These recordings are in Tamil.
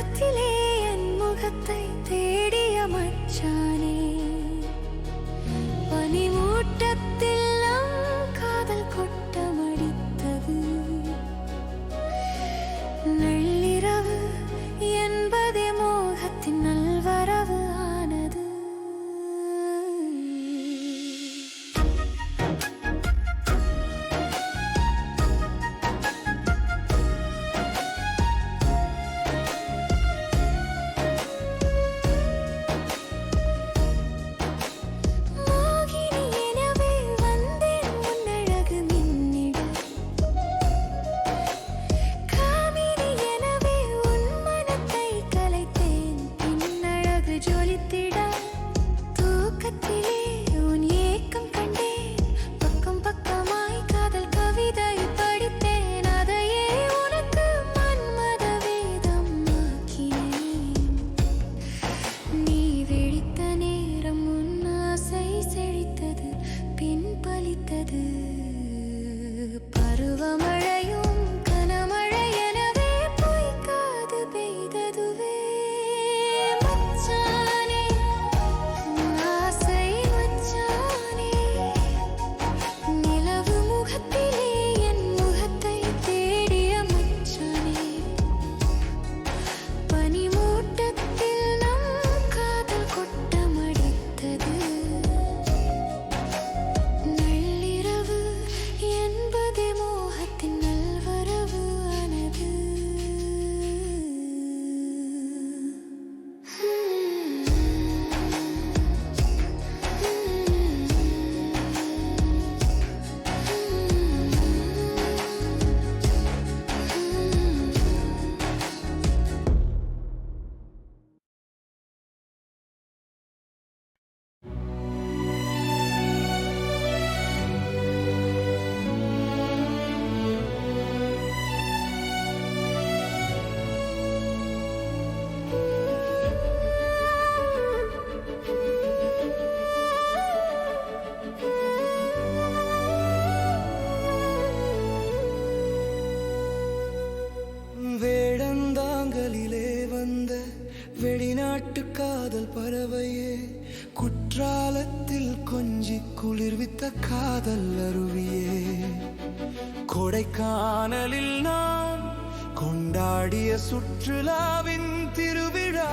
முகத்திலே கொடைக்கானலில் நான் கொண்டாடிய சுற்றுலாவின் திருவிழா.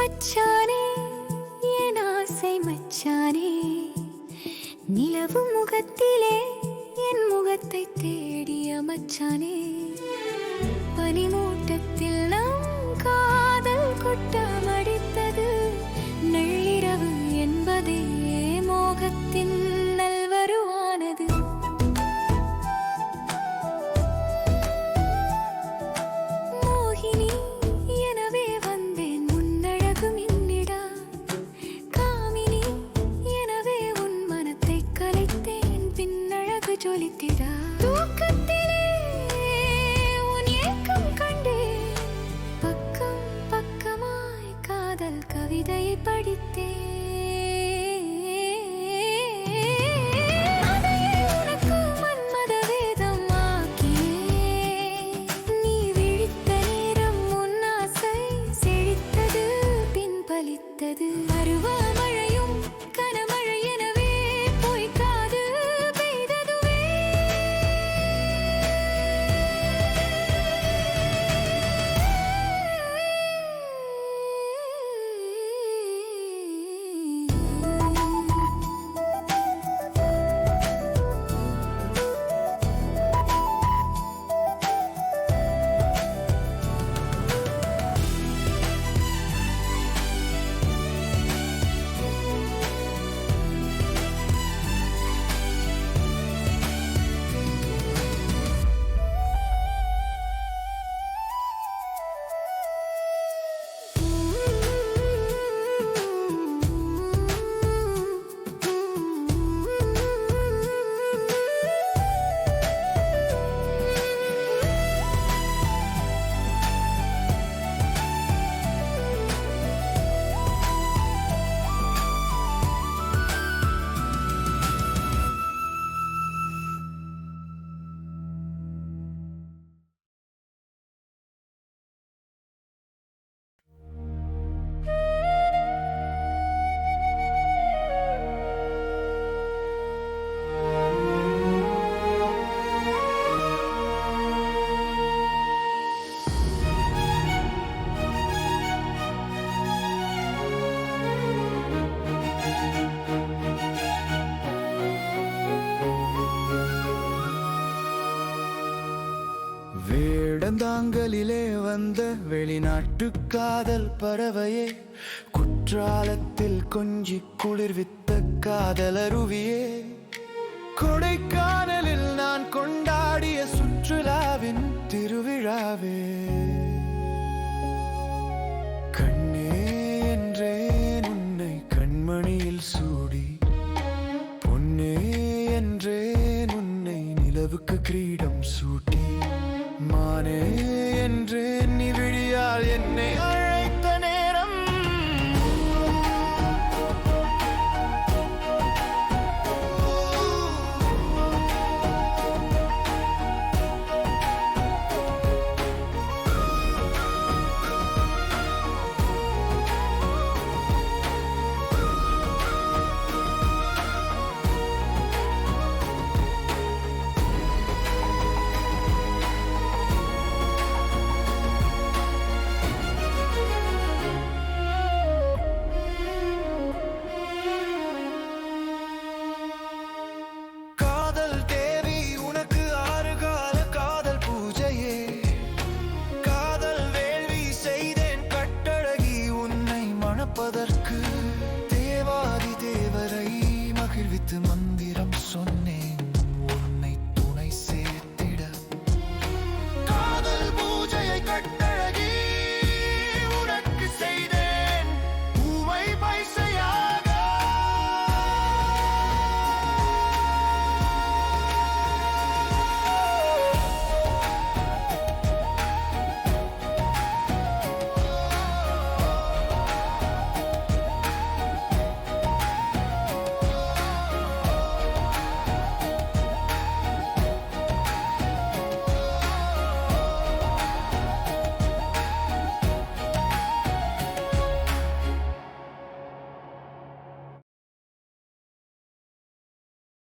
மச்சானே என் ஆசை மச்சானே. நிலவு முகத்திலே என் முகத்தை தேடிய மச்சானே. பனிமூட்டத்தில் நம் காதல் கொட்டம் அடித்தது நள்ளிரவு என்பதே மோகத்தின் வேடந்தாங்கலிலே வந்த வெளிநாட்டு காதல் பறவையே குற்றாலத்தில் கொஞ்சி குளிர்வித்த காதலருவியே. கொடைக்கானலில் நான் கொண்டாடிய சுற்றுலாவின் திருவிழாவே.